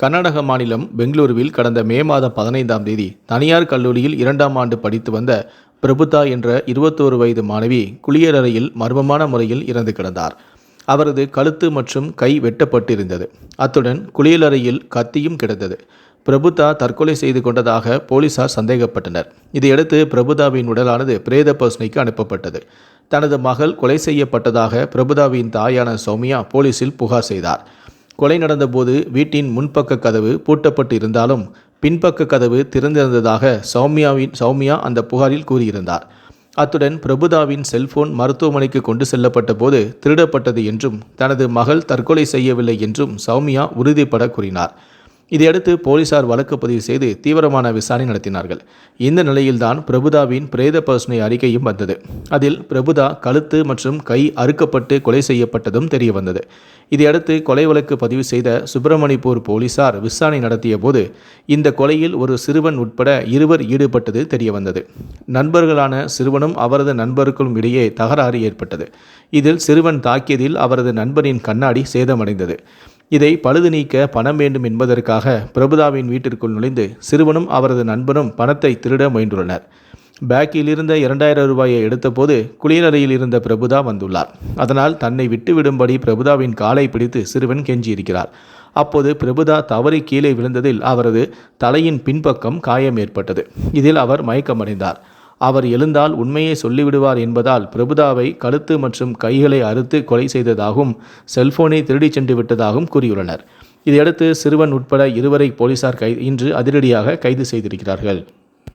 கர்நாடக மாநிலம் பெங்களூருவில் கடந்த மே மாதம் பதினைந்தாம் தேதி தனியார் கல்லூரியில் இரண்டாம் ஆண்டு படித்து வந்த பிரபுதா என்ற இருபத்தோரு வயது மாணவி குளியலறையில் மர்மமான முறையில் இறந்து கிடந்தார். அவரது கழுத்து மற்றும் கை வெட்டப்பட்டிருந்தது. அத்துடன் குளியலறையில் கத்தியும் கிடந்தது. பிரபுதா தற்கொலை செய்து கொண்டதாக போலீசார் சந்தேகப்பட்டனர். இதையடுத்து பிரபுதாவின் உடலானது பிரேத பரிசோதனைக்கு அனுப்பப்பட்டது. தனது மகள் கொலை செய்யப்பட்டதாக பிரபுதாவின் தாயான சௌமியா போலீசில் புகார் செய்தார். கொலை நடந்தபோது வீட்டின் முன்பக்க கதவு பூட்டப்பட்டு இருந்தாலும் பின்பக்க கதவு திறந்திருந்ததாக சௌமியாவின் சௌமியா அந்த புகாரில் கூறியிருந்தார். அத்துடன் பிரபுதாவின் செல்போன் மருத்துவமனைக்கு கொண்டு செல்லப்பட்ட போது திருடப்பட்டது என்றும் தனது மகள் தற்கொலை செய்யவில்லை என்றும் சௌமியா உறுதிப்பட கூறினார். இதையடுத்து போலீசார் வழக்கு பதிவு செய்து தீவிரமான விசாரணை நடத்தினார்கள். இந்த நிலையில்தான் பிரபுதாவின் பிரேத பரிசோதனை அறிக்கையும் வந்தது. அதில் பிரபுதா கழுத்து மற்றும் கை அறுக்கப்பட்டு கொலை செய்யப்பட்டதும் தெரிய வந்தது இதையடுத்து கொலை வழக்கு பதிவு செய்த சுப்பிரமணிப்பூர் போலீசார் விசாரணை நடத்திய போது இந்த கொலையில் ஒரு சிறுவன் உட்பட இருவர் ஈடுபட்டது தெரிய வந்தது நண்பர்களான சிறுவனும் அவரது நண்பருக்கும் இடையே தகராறு ஏற்பட்டது. இதில் சிறுவன் தாக்கியதில் அவரது நண்பரின் கண்ணாடி சேதமடைந்தது. இதை பழுது நீக்க பணம் வேண்டும் என்பதற்காக பிரபுதாவின் வீட்டிற்குள் நுழைந்து சிறுவனும் அவரது நண்பனும் பணத்தை திருட முயன்றுள்ளனர். பேக்கில் இருந்த இரண்டாயிரம் ரூபாயை எடுத்தபோது குளியலறையில் இருந்த பிரபுதா வந்துள்ளார். அதனால் தன்னை விட்டுவிடும்படி பிரபுதாவின் காலை பிடித்து சிறுவன் கெஞ்சியிருக்கிறார். அப்போது பிரபுதா தவறி கீழே விழுந்ததில் அவரது தலையின் பின்பக்கம் காயம் ஏற்பட்டது. இதில் அவர் மயக்கமடைந்தார். அவர் எழுந்தால் உண்மையை சொல்லிவிடுவார் என்பதால் பிரபுதாவை கழுத்து மற்றும் கைகளை அறுத்து கொலை செய்ததாகவும் செல்போனை திருடிச் சென்று விட்டதாகவும் கூறியுள்ளனர். இதையடுத்து சிறுவன் உட்பட இருவரை போலீசார் கை இன்று அதிரடியாக கைது செய்திருக்கிறார்கள்.